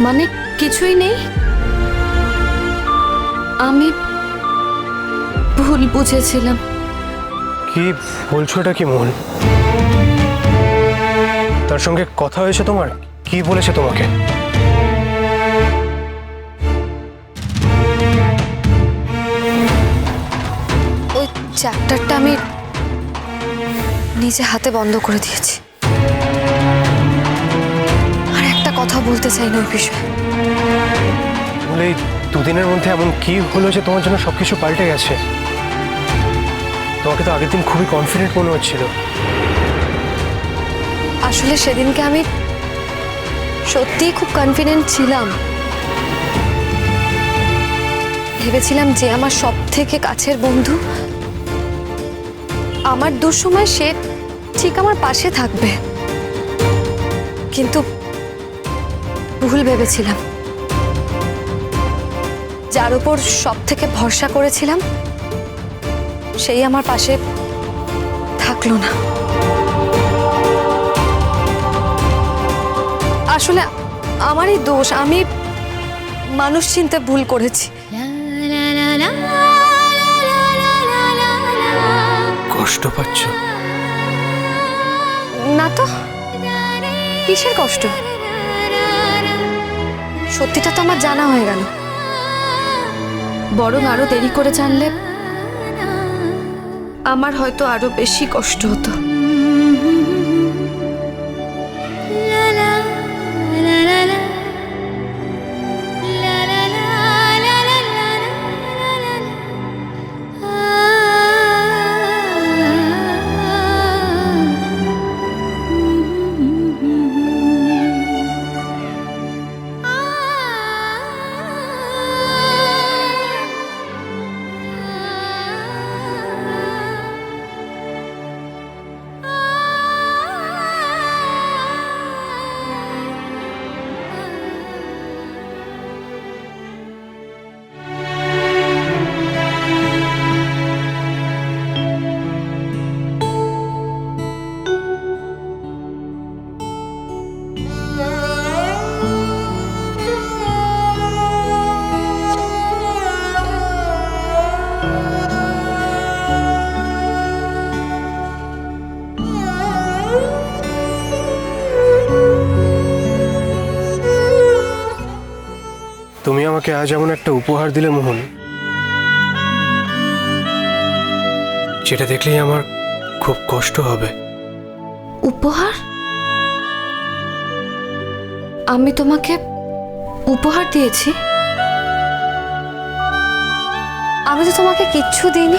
মানে কিছুই নেই? আমি ভুল বুঝেছিলাম। কি বলছো এটা কি মন? তার সঙ্গে কথা হয়েছে তোমার? কি বলেছে তোমাকে? ওই চ্যাপ্টারটা আমি নিজে হাতে বন্ধ করে দিয়েছি। কথা বলতে চাই না ওই বিষয়ে বলে দুদিনের মধ্যে এমন কি হলো যে তোমার জন্য সবকিছু পাল্টে গেছে? তোমাকে তো আগের দিন খুবই কনফিডেন্ট মনে হচ্ছিল। আসলে সেদিনকে আমি সত্যিই খুব কনফিডেন্ট ছিলাম। ভেবেছিলাম যে আমার সব থেকে কাছের বন্ধু আমার দুঃসময় সে ঠিক আমার পাশে থাকবে। কিন্তু ভুল ভেবেছিলাম। যার উপর সব থেকে ভরসা করেছিলাম সেই আমার পাশে থাকল না। আসলে আমারই দোষ আমি মানুষ চিনতে ভুল করেছি। কষ্ট পাচ্ছ? না তো কিসের কষ্ট? সত্যিটা তো আমার জানা হয়ে গেল। বরং আরও দেরি করে জানলে আমার হয়তো আরও বেশি কষ্ট হতো। তুমি আমাকে আজ এমন একটা উপহার দিলে মোহন। যেটা দেখলেই আমার খুব কষ্ট হবে। উপহার? আমি তোমাকে উপহার দিয়েছি। আমি তো তোমাকে কিচ্ছু দিইনি।